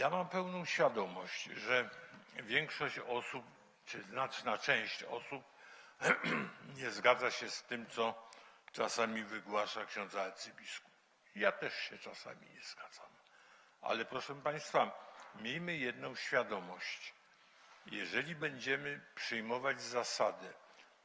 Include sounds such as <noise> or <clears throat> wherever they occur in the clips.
Ja mam pełną świadomość, że większość osób, czy znaczna część osób <clears throat> nie zgadza się z tym, co czasami wygłasza ksiądz arcybiskup. Ja też się czasami nie zgadzam. Ale proszę Państwa, miejmy jedną świadomość. Jeżeli będziemy przyjmować zasadę,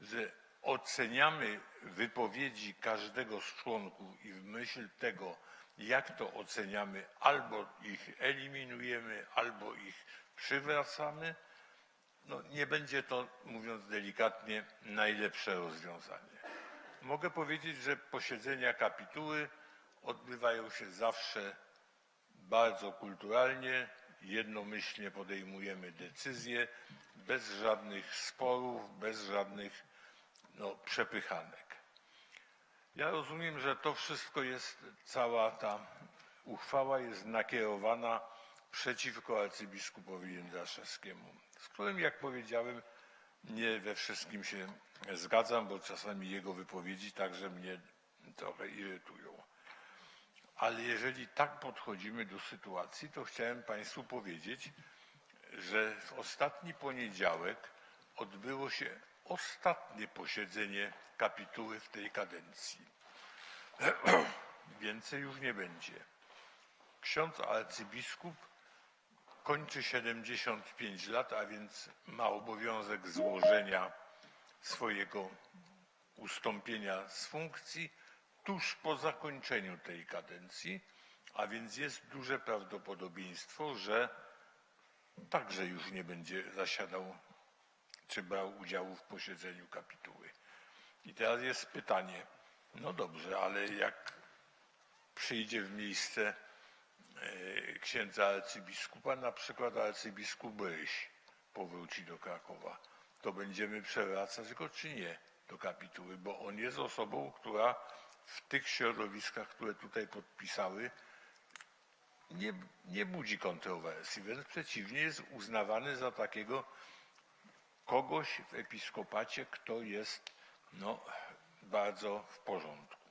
że oceniamy wypowiedzi każdego z członków i w myśl tego, jak to oceniamy, albo ich eliminujemy, albo ich przywracamy, no nie będzie to, mówiąc delikatnie, najlepsze rozwiązanie. Mogę powiedzieć, że posiedzenia kapituły odbywają się zawsze bardzo kulturalnie, jednomyślnie podejmujemy decyzje, bez żadnych sporów, bez żadnych no, przepychanek. Ja rozumiem, że to wszystko jest, cała ta uchwała jest nakierowana przeciwko arcybiskupowi Jędraszewskiemu, z którym, jak powiedziałem, nie we wszystkim się zgadzam, bo czasami jego wypowiedzi także mnie trochę irytują. Ale jeżeli tak podchodzimy do sytuacji, to chciałem Państwu powiedzieć, że w ostatni poniedziałek odbyło się ostatnie posiedzenie kapituły w tej kadencji. <clears throat> Więcej już nie będzie. Ksiądz arcybiskup kończy 75 lat, a więc ma obowiązek złożenia swojego ustąpienia z funkcji tuż po zakończeniu tej kadencji, a więc jest duże prawdopodobieństwo, że także już nie będzie zasiadał czy brał udziału w posiedzeniu kapituły. I teraz jest pytanie, no dobrze, ale jak przyjdzie w miejsce e, księdza arcybiskupa, na przykład arcybiskup Ryś powróci do Krakowa, to będziemy przewracać go czy nie do kapituły, bo on jest osobą, która w tych środowiskach, które tutaj podpisały, nie, nie budzi kontrowersji, wręcz przeciwnie, jest uznawany za takiego kogoś w episkopacie, kto jest no, bardzo w porządku.